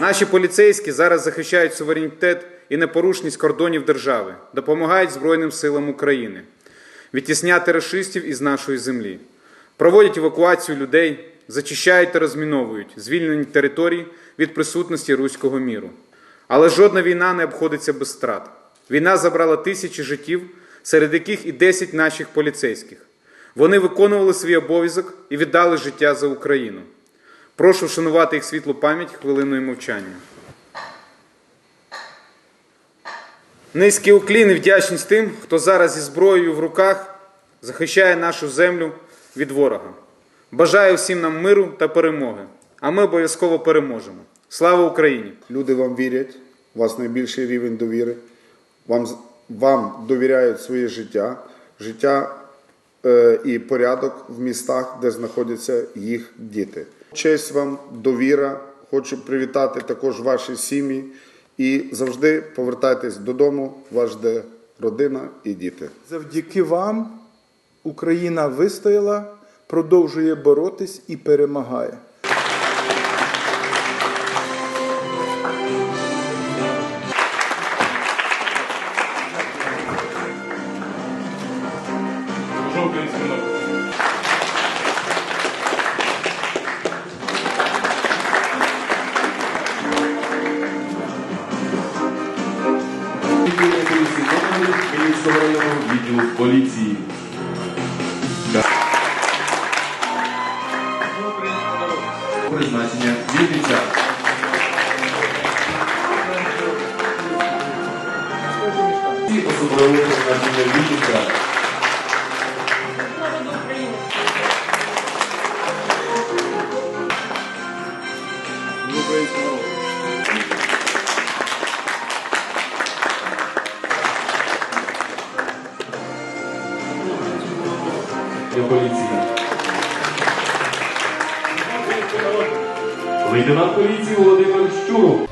Наші поліцейські зараз захищають суверенітет і непорушність кордонів держави, допомагають Збройним силам України відтісняти расистів із нашої землі, проводять евакуацію людей, зачищають та розміновують звільнені території від присутності руського міру. Але жодна війна не обходиться без страт. Війна забрала тисячі життів, серед яких і 10 наших поліцейських. Вони виконували свій обов'язок і віддали життя за Україну. Прошу вшанувати їх світлу пам'ять хвилиною мовчання. Низький уклін і вдячність тим, хто зараз зі зброєю в руках захищає нашу землю від ворога. Бажаю всім нам миру та перемоги, а ми обов'язково переможемо. Слава Україні! Люди вам вірять, у вас найбільший рівень довіри. Вам, вам довіряють своє життя, життя е, і порядок в містах, де знаходяться їх діти. Честь вам, довіра. Хочу привітати також ваші сім'ї і завжди повертайтесь додому, вас жде родина і діти. Завдяки вам Україна вистояла, продовжує боротись і перемагає. Номер Київського районного відділу поліції. Призначення Вінниця. І особливо призначення Вінниця. Для поліції. Лейтенант поліції Володимир Щуров.